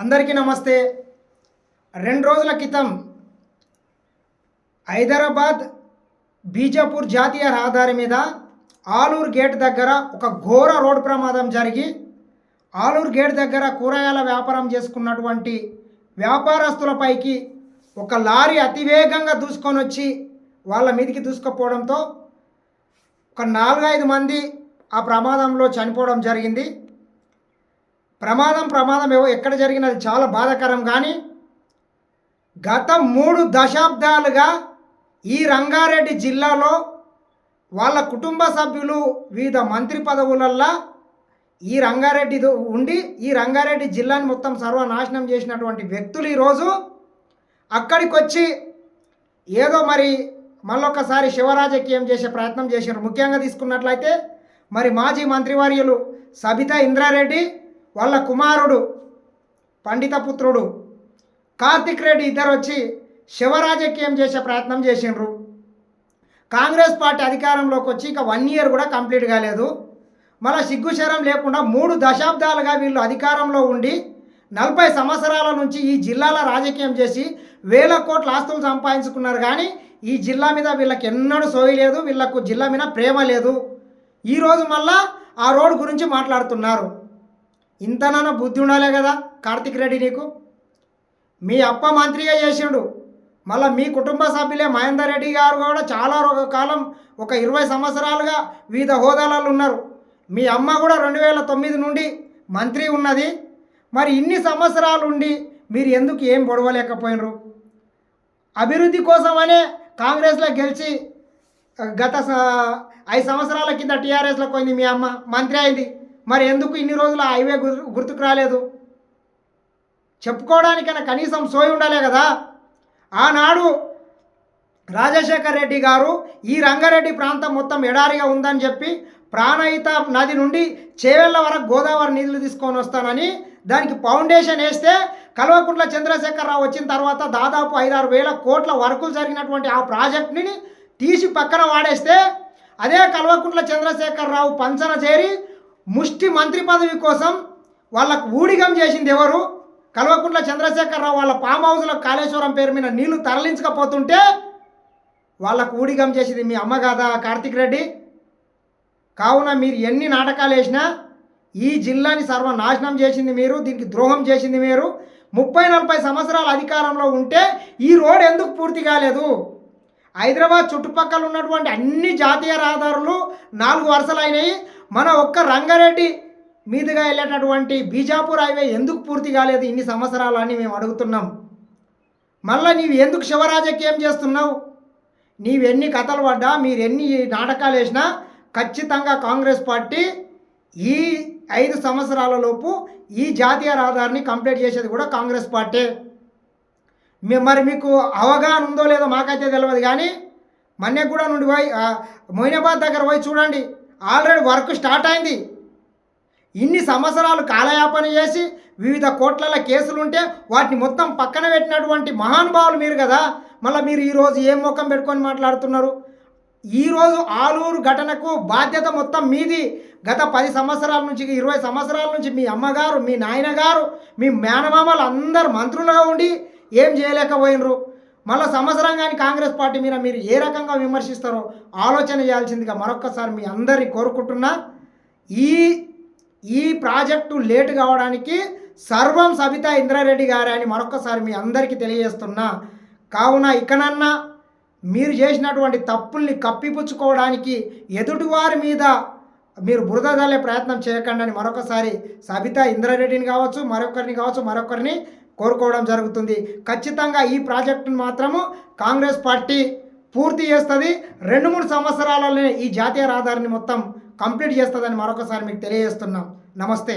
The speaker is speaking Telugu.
అందరికీ నమస్తే. రెండు రోజుల క్రితం హైదరాబాద్ బీజాపూర్ జాతీయ రహదారి మీద ఆలూరు గేట్ దగ్గర ఒక ఘోర రోడ్డు ప్రమాదం జరిగి ఆలూరు గేట్ దగ్గర కూరగాయల వ్యాపారం చేసుకున్నటువంటి వ్యాపారస్తులపైకి ఒక లారీ అతివేగంగా దూసుకొని వచ్చి వాళ్ళ మీదికి దూసుకుపోవడంతో ఒక నాలుగైదు మంది ఆ ప్రమాదంలో చనిపోవడం జరిగింది. ప్రమాదం ప్రమాదం ఏవో ఎక్కడ జరిగినది చాలా బాధాకరం. కానీ గత మూడు దశాబ్దాలుగా ఈ రంగారెడ్డి జిల్లాలో వాళ్ళ కుటుంబ సభ్యులు వివిధ మంత్రి పదవులల్లో ఈ రంగారెడ్డి ఉండి ఈ రంగారెడ్డి జిల్లాని మొత్తం సర్వనాశనం చేసినటువంటి వ్యక్తులు ఈరోజు అక్కడికి వచ్చి ఏదో మరి మళ్ళొకసారి శివరాజకీయం చేసే ప్రయత్నం చేశారు. ముఖ్యంగా తీసుకున్నట్లయితే మరి మాజీ మంత్రివర్యులు సబితా ఇంద్రారెడ్డి వాళ్ళ కుమారుడు పండిత పుత్రుడు కార్తిక్ రెడ్డి ఇద్దరు వచ్చి శివరాజకీయం చేసే ప్రయత్నం చేసిండ్రు. కాంగ్రెస్ పార్టీ అధికారంలోకి వచ్చి ఇక వన్ ఇయర్ కూడా కంప్లీట్ కాలేదు. మళ్ళీ సిగ్గుశరం లేకుండా మూడు దశాబ్దాలుగా వీళ్ళు అధికారంలో ఉండి నలభై సంవత్సరాల నుంచి ఈ జిల్లాల రాజకీయం చేసి వేల కోట్ల ఆస్తులు సంపాదించుకున్నారు కానీ ఈ జిల్లా మీద వీళ్ళకి ఎన్నడూ సోయి లేదు వీళ్ళకు జిల్లా మీద ప్రేమ లేదు. ఈరోజు మళ్ళా ఆ రోడ్డు గురించి మాట్లాడుతున్నారు. ఇంతనన్నా బుద్ధి ఉండాలే కదా కార్తిక్ రెడ్డి నీకు? మీ అప్ప మంత్రిగా చేసిండు. మళ్ళీ మీ కుటుంబ సభ్యులే మహేందర్ రెడ్డి గారు కూడా చాలా కాలం ఒక ఇరవై సంవత్సరాలుగా వివిధ హోదాలలో ఉన్నారు. మీ అమ్మ కూడా రెండు వేల తొమ్మిది నుండి మంత్రి ఉన్నది. మరి ఇన్ని సంవత్సరాలు ఉండి మీరు ఎందుకు ఏం పొడవలేకపోయినరు? అభివృద్ధి కోసమనే కాంగ్రెస్లో గెలిచి గత ఐదు సంవత్సరాల కింద టీఆర్ఎస్లో పోయింది మీ అమ్మ. మంత్రి అయింది. మరి ఎందుకు ఇన్ని రోజులు హైవే గుర్తుకు రాలేదు? చెప్పుకోవడానికైనా కనీసం సోయి ఉండాలి కదా? ఆనాడు రాజశేఖర్ రెడ్డి గారు ఈ రంగారెడ్డి ప్రాంతం మొత్తం ఎడారిగా ఉందని చెప్పి ప్రాణహిత నది నుండి చేవెళ్ళ వరకు గోదావరి నిధులు తీసుకొని వస్తానని దానికి ఫౌండేషన్ వేస్తే కల్వకుంట్ల చంద్రశేఖరరావు వచ్చిన తర్వాత దాదాపు ఐదారు వేల కోట్ల వర్కులు జరిగినటువంటి ఆ ప్రాజెక్ట్ని తీసి పక్కన వాడేస్తే అదే కల్వకుంట్ల చంద్రశేఖరరావు పంచన చేరి ముష్టి మంత్రి పదవి కోసం వాళ్ళకు ఊడిగం చేసింది ఎవరు? కల్వకుంట్ల చంద్రశేఖరరావు వాళ్ళ ఫామ్ హౌస్లో కాళేశ్వరం పేరు మీద నీళ్ళు తరలించకపోతుంటే వాళ్ళకు ఊడిగం చేసింది మీ అమ్మ కాదా కార్తిక్ రెడ్డి? కావున మీరు ఎన్ని నాటకాలు వేసినా ఈ జిల్లాని సర్వనాశనం చేసింది మీరు దీనికి ద్రోహం చేసింది మీరు. ముప్పై నలభై సంవత్సరాల అధికారంలో ఉంటే ఈ రోడ్ ఎందుకు పూర్తి కాలేదు? హైదరాబాద్ చుట్టుపక్కల ఉన్నటువంటి అన్ని జాతీయ రహదారులు నాలుగు వరుసలు అయినాయి. మన ఒక్క రంగారెడ్డి మీదుగా వెళ్ళేటటువంటి బీజాపూర్ హైవే ఎందుకు పూర్తి కాలేదు? ఇన్ని సంవత్సరాలు అని మేము అడుగుతున్నాం. మళ్ళీ నీవు ఎందుకు శివరాజకీయం చేస్తున్నావు? నీవెన్ని కథలు పడ్డా? మీరు ఎన్ని నాటకాలు వేసినా ఖచ్చితంగా కాంగ్రెస్ పార్టీ ఈ ఐదు సంవత్సరాలలోపు ఈ జాతీయ రహదారిని కంప్లీట్ చేసేది కూడా కాంగ్రెస్ పార్టీ. మరి మీకు అవగాహన ఉందో లేదో మాకైతే తెలియదు కానీ మన్నెగూడ నుండి పోయి మొయినాబాద్ దగ్గర పోయి చూడండి. ఆల్రెడీ వర్క్ స్టార్ట్ అయింది. ఇన్ని సంవత్సరాలు కాలయాపన చేసి వివిధ కోట్ల కేసులు ఉంటే వాటిని మొత్తం పక్కన పెట్టినటువంటి మహానుభావులు మీరు కదా. మళ్ళీ మీరు ఈరోజు ఏం ముఖం పెట్టుకొని మాట్లాడుతున్నారు? ఈరోజు ఆలూరు ఘటనకు బాధ్యత మొత్తం మీది. గత పది సంవత్సరాల నుంచి ఇరవై సంవత్సరాల నుంచి మీ అమ్మగారు మీ నాయనగారు మీ మేనమామలు అందరు మంత్రులుగా ఉండి ఏం చేయలేకపోయినరు. మళ్ళీ సంవత్సరం కానీ కాంగ్రెస్ పార్టీ మీద మీరు ఏ రకంగా విమర్శిస్తారో ఆలోచన చేయాల్సిందిగా మరొక్కసారి మీ అందరినీ కోరుకుంటున్నా. ఈ ఈ ప్రాజెక్టు లేట్ కావడానికి సర్వం సబితా ఇంద్రారెడ్డి గారే అని మరొకసారి మీ అందరికీ తెలియజేస్తున్నా. కావున ఇకనన్నా మీరు చేసినటువంటి తప్పుల్ని కప్పిపుచ్చుకోవడానికి ఎదుటివారి మీద మీరు బురద జల్లే ప్రయత్నం చేయకండి అని మరొకసారి సబితా ఇంద్రారెడ్డిని కావచ్చు మరొకరిని కావచ్చు మరొకరిని కోరుకోవడం జరుగుతుంది. ఖచ్చితంగా ఈ ప్రాజెక్టును మాత్రము కాంగ్రెస్ పార్టీ పూర్తి చేస్తుంది. రెండు మూడు సంవత్సరాలలోనే ఈ జాతీయ రహదారిని మొత్తం కంప్లీట్ చేస్తుందని మరొకసారి మీకు తెలియజేస్తున్నాం. నమస్తే.